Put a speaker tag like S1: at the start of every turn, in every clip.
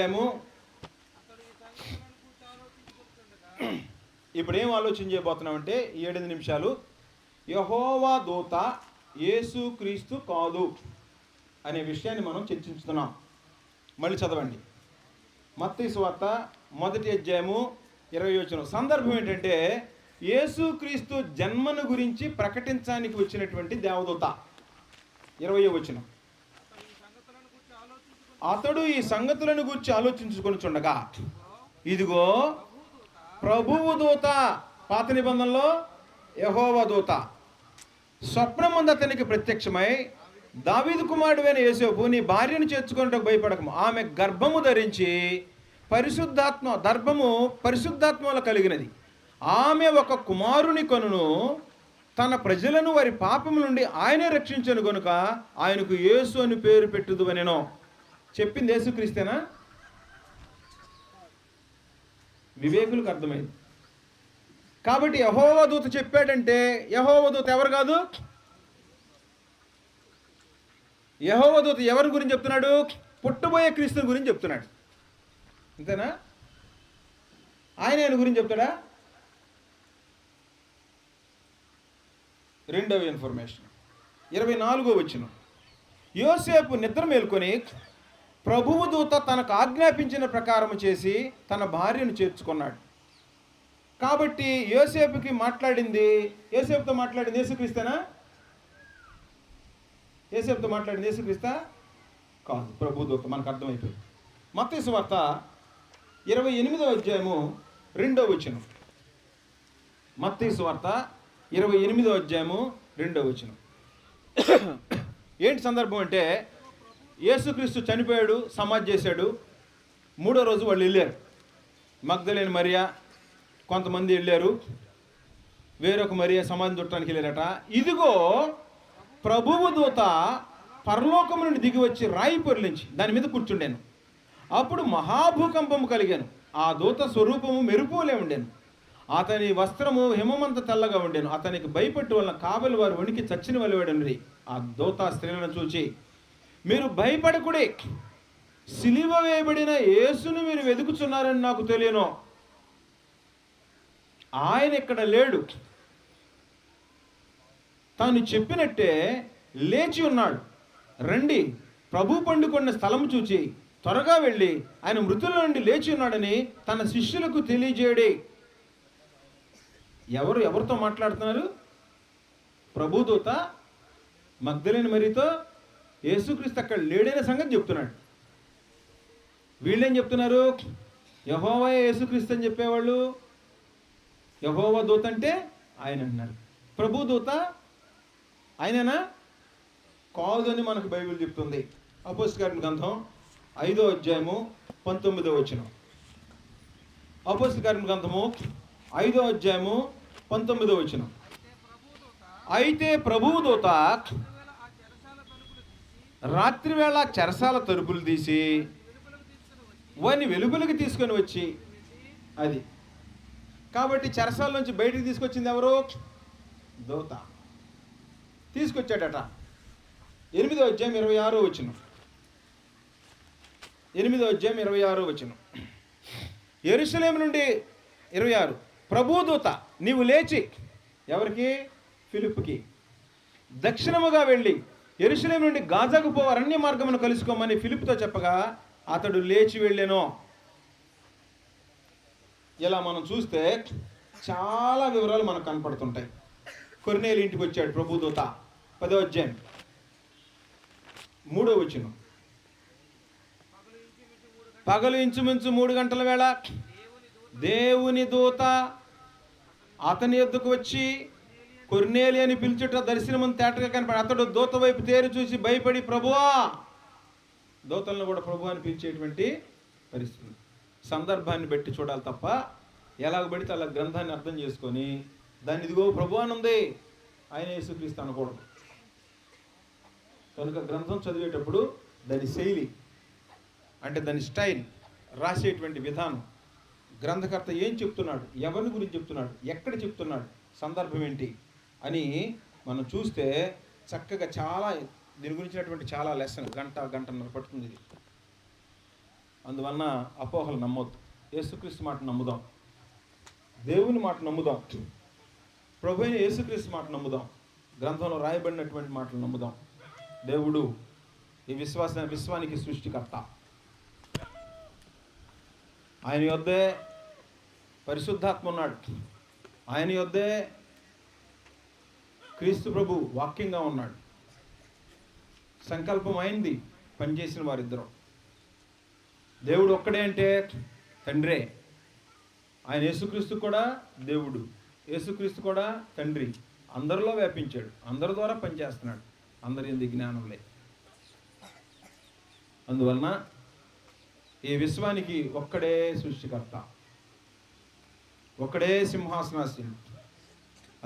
S1: ఏమో ఇప్పుడు ఏం ఆలోచన చేయబోతున్నామంటే ఏడెనిమిది నిమిషాలు యహోవా దూత యేసు క్రీస్తు కాదు అనే విషయాన్ని మనం చర్చించుతున్నాం. మళ్ళీ చదవండి. మత్తయి సువార్త మొదటి అధ్యాయము ఇరవై వచ్చిన సందర్భం ఏంటంటే యేసుక్రీస్తు జన్మను గురించి ప్రకటించడానికి వచ్చినటువంటి దేవదూత. ఇరవై వచ్చిన అతడు ఈ సంగతులను గురించి ఆలోచించుకొని చుండగా ఇదిగో ప్రభువు దూత పాత నిబంధనలో యహోవ దూత స్వప్నమందు అతనికి ప్రత్యక్షమై దావీదు కుమారుడైన యేసేపు నీ భార్యను చేర్చుకున్నట్టు భయపడకము. ఆమె గర్భము ధరించి పరిశుద్ధాత్మ దర్భము పరిశుద్ధాత్మలో కలిగినది. ఆమె ఒక కుమారుని కొనును తన ప్రజలను వారి పాపము నుండి ఆయనే రక్షించను గనుక ఆయనకు యేసు అని పేరు పెట్టుదు అనేనో చెప్పింది యేసుక్రీస్తేనా? వివేకులకు అర్థమైంది. కాబట్టి యహోవ దూత చెప్పాడంటే యహోవ దూత ఎవరు కాదు? యహోవ దూత ఎవరి గురించి చెప్తున్నాడు? పుట్టబోయే క్రీస్తుని గురించి చెప్తున్నాడు. అంతేనా ఆయన ఆయన గురించి చెప్తాడా? రెండవ ఇన్ఫర్మేషన్. ఇరవై నాలుగో వచ్చిన యోసేపు నిద్ర మేల్కొని ప్రభువు దూత తనకు ఆజ్ఞాపించిన ప్రకారం చేసి తన భార్యను చేర్చుకున్నాడు. కాబట్టి యోసేపుకి మాట్లాడింది యోసేపుతో మాట్లాడింది యేసుక్రీస్తేనా? యేసేపుతో మాట్లాడింది యేసుక్రీస్తా? కాదు ప్రభు దూత మనకు అర్థమైపోయింది. మత్తయి వార్త ఇరవై ఎనిమిదో అధ్యాయము రెండో వచనం. మత్తయి వార్త ఇరవై ఎనిమిదో అధ్యాయము రెండో వచనం. ఏంటి సందర్భం అంటే యేసుక్రీస్తు చనిపోయాడు సమాధి చేశాడు. మూడో రోజు వాళ్ళు వెళ్ళారు. మగ్ధలేని మరియా కొంతమంది వెళ్ళారు. వేరొక మరియా సమాధి చుట్టడానికి వెళ్ళారట. ఇదిగో ప్రభువు దూత పరలోకము నుండి దిగి వచ్చి రాయి పొరిలించి దాని మీద కూర్చుండాను. అప్పుడు మహాభూకంపము కలిగాను. ఆ దూత స్వరూపము మెరుపులే ఉండేను. అతని వస్త్రము హిమమంత తెల్లగా ఉండేను. అతనికి భయపెట్టు వలన కాబలి వారు వణికి చచ్చిన వలివాడని ఆ దూత స్త్రీలను చూచి మీరు భయపడకుడే. సిలివ వేయబడిన యేసును మీరు వెతుకుతున్నారని నాకు తెలియను. ఆయన ఇక్కడ లేడు. తాను చెప్పినట్టే లేచి ఉన్నాడు. రండి ప్రభు పండుకొన్న స్థలం చూచి త్వరగా వెళ్ళి ఆయన మృతుల నుండి లేచి ఉన్నాడని తన శిష్యులకు తెలియజేయడే. ఎవరు ఎవరితో మాట్లాడుతున్నారు? ప్రభుదూత మగ్ధలేని మరితో యేసుక్రీస్తు అక్కడ లేడైన సంగతి చెప్తున్నాడు. వీళ్ళేం చెప్తున్నారు? యహోవా యేసుక్రీస్తు అని చెప్పేవాళ్ళు యహోవా దూత అంటే ఆయన అంటున్నారు. ప్రభు దూత ఆయననా? కాదు అని మనకు బైబిల్ చెప్తుంది. అపోస్కారం గ్రంథం ఐదో అధ్యాయము పంతొమ్మిదో వచనం. అపోస్కారం గ్రంథము ఐదో అధ్యాయము పంతొమ్మిదో వచనం. అయితే ప్రభువు దూత రాత్రివేళ చెరసాల తలుపులు తీసి వాడిని వెలుగులకి తీసుకొని వచ్చి అది. కాబట్టి చెరసాల నుంచి బయటికి తీసుకొచ్చింది ఎవరు? దోత. తీసుకొచ్చాడట. ఎనిమిదో అధ్యాయం ఇరవై ఆరో వచ్చిన ఎనిమిదో అధ్యాయం ఇరవై ఆరో వచ్చిన ఎరుసలేం నుండి ఇరవై ఆరు. ప్రభుదూత నీవు లేచి ఎవరికి? ఫిలిప్కి దక్షిణముగా వెళ్ళి ఎరుసలేం నుండి గాజాకు పో అరణ్య మార్గమును కలుసుకోమని ఫిలిప్తో చెప్పగా అతడు లేచి వెళ్ళాను. ఇలా మనం చూస్తే చాలా వివరాలు మనకు కనపడుతుంటాయి. కొరినేలు ఇంటికి వచ్చాడు ప్రభుదూత. పదో అధ్యాయం. మూడో వచ్చిన పగలు ఇంచుమించు మూడు గంటల వేళ దేవుని దూత అతని ఎద్దుకు వచ్చి కొర్నేలి అని పిలుచుట దర్శనమని తేటగా కనపడి అతడు దూత వైపు తేరు చూసి భయపడి ప్రభువా! దూతలను కూడా ప్రభు అని పిలిచేటువంటి పరిస్థితి. సందర్భాన్ని బట్టి చూడాలి తప్ప ఎలాగ పడితే అలా గ్రంథాన్ని అర్థం చేసుకొని దాన్ని ఇదిగో ప్రభు అని ఉంది ఆయన యేసుక్రీస్తు అనకూడదు. కనుక గ్రంథం చదివేటప్పుడు దాని శైలి అంటే దాని స్టైల్ రాసేటువంటి విధానం. గ్రంథకర్త ఏం చెప్తున్నాడు? ఎవరిని గురించి చెప్తున్నాడు? ఎక్కడ చెప్తున్నాడు? సందర్భం ఏంటి? అని మనం చూస్తే చక్కగా చాలా దీని గురించినటువంటి చాలా లెసన్ గంట గంటన్నర పడుతుంది ఇది. అందువలన అపోహలు నమ్మొద్దు. యేసుక్రీస్తు మాట నమ్ముదాం. దేవుని మాట నమ్ముదాం. ప్రభు అయిన యేసుక్రీస్తు మాట నమ్ముదాం. గ్రంథంలో రాయబడినటువంటి మాటలు నమ్ముదాం. దేవుడు ఈ విశ్వాస విశ్వానికి సృష్టికర్త. ఆయన యొద్దే పరిశుద్ధాత్మ ఉన్నాడు. ఆయన యొద్దే క్రీస్తు ప్రభు వాక్యంగా ఉన్నాడు. సంకల్పం అయింది పనిచేసిన వారిద్దరం. దేవుడు ఒక్కడే అంటే తండ్రే. ఆయన యేసుక్రీస్తు కూడా దేవుడు. యేసుక్రీస్తు కూడా తండ్రి. అందరిలో వ్యాపించాడు. అందరి ద్వారా పనిచేస్తున్నాడు. అందరి ఎందు జ్ఞానం అందువలన ఈ విశ్వానికి ఒక్కడే సృష్టికర్త. ఒక్కడే సింహాసనాశీనుడు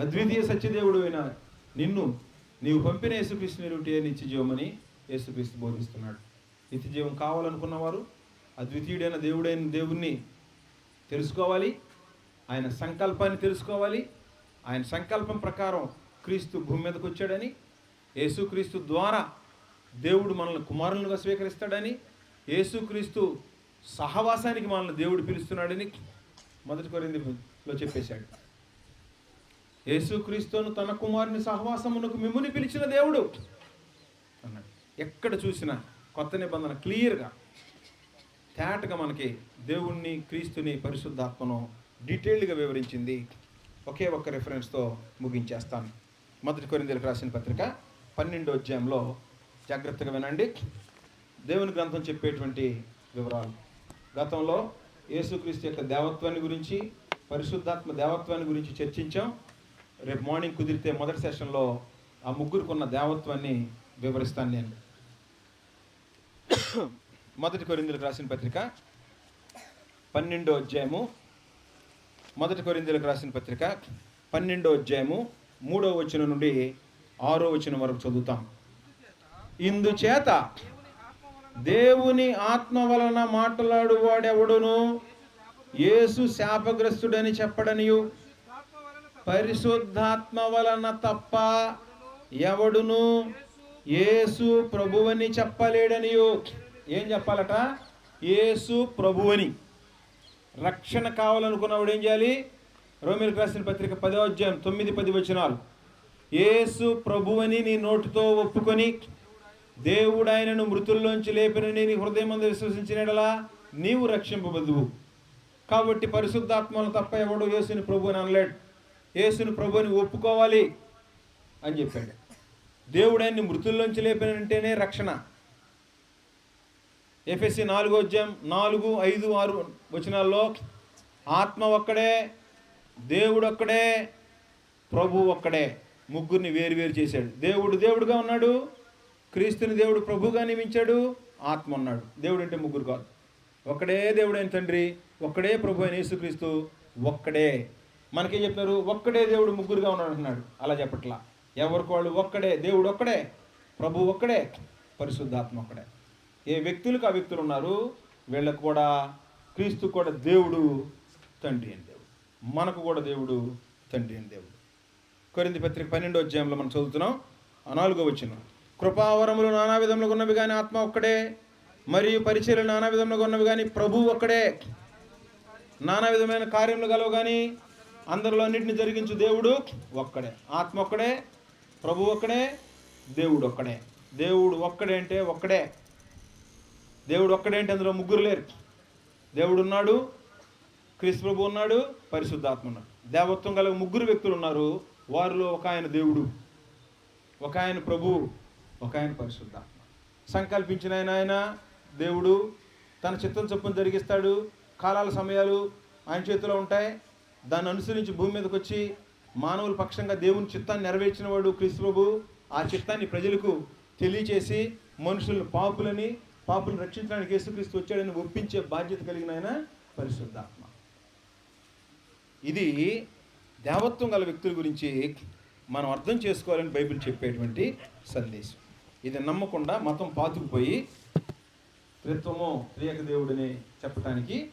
S1: అద్వితీయ సత్యదేవుడు అయిన నిన్ను నీవు పంపిన యేసుక్రీస్తు నిరుటే నిత్యజీవమని యేసుక్రీస్తు బోధిస్తున్నాడు. నిత్యజీవం కావాలనుకున్నవారు అద్వితీయుడైన దేవుడైన దేవుణ్ణి తెలుసుకోవాలి. ఆయన సంకల్పాన్ని తెలుసుకోవాలి. ఆయన సంకల్పం ప్రకారం క్రీస్తు భూమి మీదకి వచ్చాడని యేసుక్రీస్తు ద్వారా దేవుడు మనల్ని కుమారులుగా స్వీకరిస్తాడని యేసుక్రీస్తు సహవాసానికి మనల్ని దేవుడు పిలుస్తున్నాడని మొదటి కొరిందిలో చెప్పేశాడు. యేసుక్రీస్తును తన కుమారుని సహవాసమునకు మిమ్ముని పిలిచిన దేవుడు అన్నాడు. ఎక్కడ చూసినా కొత్త నిబంధన క్లియర్గా తేటగా మనకి దేవుణ్ణి క్రీస్తుని పరిశుద్ధాత్మను డీటెయిల్డ్గా వివరించింది. ఒకే ఒక్క రెఫరెన్స్తో ముగించేస్తాను. మొదటి కొరిందీలకు రాసిన పత్రిక పన్నెండో అధ్యాయంలో జాగ్రత్తగా వినండి. దేవుని గ్రంథం చెప్పేటువంటి వివరాలు. గతంలో యేసుక్రీస్తు యొక్క దేవత్వాన్ని గురించి పరిశుద్ధాత్మ దేవత్వాన్ని గురించి చర్చించాం. రేపు మార్నింగ్ కుదిరితే మొదటి సెషన్లో ఆ ముగ్గురుకున్న దేవత్వాన్ని వివరిస్తాను నేను. మొదటి కొరిందులకు రాసిన పత్రిక పన్నెండో అధ్యాయము. మొదటి కొరిందులకు రాసిన పత్రిక పన్నెండో అధ్యాయము మూడో వచనం నుండి ఆరో వచనం వరకు చదువుతాం. ఇందుచేత దేవుని ఆత్మ వలన మాట్లాడువాడెవడును? యేసు శాపగ్రస్తుడని చెప్పడనియు. పరిశుద్ధాత్మ వలన తప్ప ఎవడును యేసు ప్రభువని చెప్పలేడనియో. ఏం చెప్పాలట? యేసు ప్రభువని. రక్షణ కావాలనుకున్నవాడు ఏం చేయాలి? రోమిలకు రాసిన పత్రిక పదో అధ్యాయం తొమ్మిది పది వచనాలు. యేసు ప్రభువని నీ నోటితో ఒప్పుకొని దేవుడు ఆయనను మృతుల్లోంచి లేపినని నీ హృదయం మందు విశ్వసించినడలా నీవు రక్షింపబదువు. కాబట్టి పరిశుద్ధాత్మను తప్ప ఎవడు యేసుని ప్రభు అని అనలేడు. యేసును ప్రభుని ఒప్పుకోవాలి అని చెప్పాడు. దేవుడు ఆయన్ని మృతుల్లోంచి లేపినంటేనే రక్షణ. ఎఫ్ఎస్సి నాలుగో అధ్యాయం నాలుగు ఐదు ఆరు వచనాల్లో ఆత్మ ఒక్కడే దేవుడు ఒక్కడే ప్రభు ఒక్కడే ముగ్గురిని వేరు వేరు చేశాడు. దేవుడు దేవుడుగా ఉన్నాడు క్రీస్తుని దేవుడు ప్రభుగా నియమించాడు ఆత్మ ఉన్నాడు. దేవుడు అంటే ముగ్గురు కాదు. ఒక్కడే దేవుడైన తండ్రి ఒక్కడే ప్రభు అయిన యేసుక్రీస్తు ఒక్కడే మనకేం చెప్పారు ఒక్కడే దేవుడు ముగ్గురుగా ఉన్నాడు అంటున్నాడు. అలా చెప్పట్లా. ఎవరికి వాళ్ళు ఒక్కడే? దేవుడు ఒక్కడే. ప్రభు ఒక్కడే. పరిశుద్ధాత్మ ఒక్కడే. ఏ వ్యక్తులకు ఆ వ్యక్తులు ఉన్నారు? వీళ్ళకు కూడా క్రీస్తు కూడా దేవుడు తండ్రి అని దేవుడు. మనకు కూడా దేవుడు తండ్రి అని దేవుడు. కొరింది పత్రిక పన్నెండో అధ్యాయంలో మనం చదువుతున్నాం. ఆ నాలుగో వచ్చిన కృపావరములు నానా విధంలో ఉన్నవి కానీ ఆత్మ ఒక్కడే. మరియు పరిచయలు నానా విధంలో ఉన్నవి కానీ ప్రభు ఒక్కడే. నానా విధమైన కార్యములు గలవు కానీ అందరిలో అన్నింటిని జరిగించు దేవుడు ఒక్కడే. ఆత్మ ఒక్కడే ప్రభు ఒక్కడే దేవుడు ఒక్కడే. దేవుడు ఒక్కడే అంటే ఒక్కడే. దేవుడు ఒక్కడే అంటే అందులో ముగ్గురు లేరు. దేవుడు ఉన్నాడు క్రీస్తు ప్రభు ఉన్నాడు పరిశుద్ధాత్మ ఉన్నాడు. దేవత్వం గల ముగ్గురు వ్యక్తులు ఉన్నారు. వారిలో ఒక ఆయన దేవుడు ఒక ఆయన ప్రభు ఒక ఆయన పరిశుద్ధాత్మ. సంకల్పించిన ఆయన ఆయన దేవుడు తన చిత్తం చొప్పున జరిగిస్తాడు. కాలాల సమయాలు ఆయన చేతిలో ఉంటాయి. దాన్ని అనుసరించి భూమి మీదకి వచ్చి మానవుల పక్షంగా దేవుని చిత్తాన్ని నెరవేర్చిన వాడు క్రీస్తు ప్రభు. ఆ చిత్తాన్ని ప్రజలకు తెలియచేసి మనుషులను పాపులని పాపులను రక్షించడానికి యేసుక్రీస్తు వచ్చాడని ఒప్పించే బాధ్యత కలిగిన ఆయన పరిశుద్ధాత్మ. ఇది దేవత్వం గల వ్యక్తుల గురించి మనం అర్థం చేసుకోవాలని బైబిల్ చెప్పేటువంటి సందేశం. ఇది నమ్మకుండా మతం పాతుకుపోయి త్రిత్వము త్రియక దేవుడిని చెప్పటానికి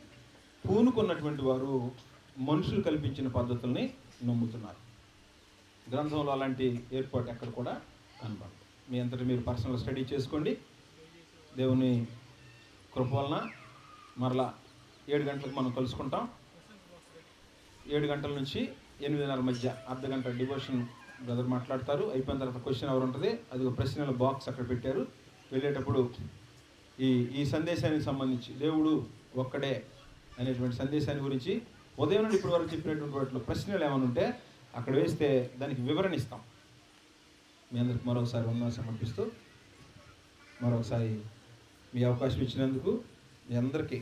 S1: పూనుకున్నటువంటి వారు మనుషులు కల్పించిన పద్ధతుల్ని నమ్ముతున్నారు. గ్రంథంలో అలాంటి ఏర్పాటు ఎక్కడ కూడా కనబడదు. మీ అంతటి మీరు పర్సనల్ స్టడీ చేసుకోండి. దేవుని కృప వలన మరలా ఏడు గంటలకు మనం కలుసుకుంటాం. ఏడు గంటల నుంచి ఎనిమిదిన్నర మధ్య అర్ధ గంట డివోషన్ బ్రదర్ మాట్లాడతారు. అయిపోయిన తర్వాత క్వశ్చన్ ఎవరు ఉంటుంది? అది ఒక ప్రశ్నల బాక్స్ అక్కడ పెట్టారు. వెళ్ళేటప్పుడు ఈ ఈ సందేశానికి సంబంధించి దేవుడు ఒక్కడే అనేటువంటి సందేశాన్ని గురించి ఉదయం నుండి ఇప్పటి వరకు చెప్పినటువంటి వాటిలో ప్రశ్నలు ఏమైనా ఉంటే అక్కడ వేస్తే దానికి వివరణ ఇస్తాం. మీ అందరికి మరొకసారి వందనాలు సమర్పిస్తూ మరొకసారి మీ అవకాశం ఇచ్చినందుకు మీ అందరికీ